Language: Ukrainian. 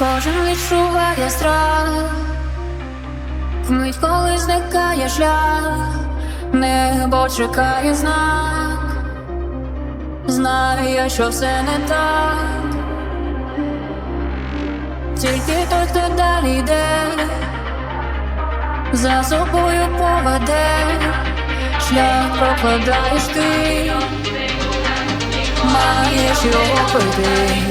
Кожен відчуває страх, вмить, коли зникає шлях, небо чекає знак, знає, що все не так, тільки той, хто далі йде, за собою поведе, шлях прокладаєш ти, маєш його пити.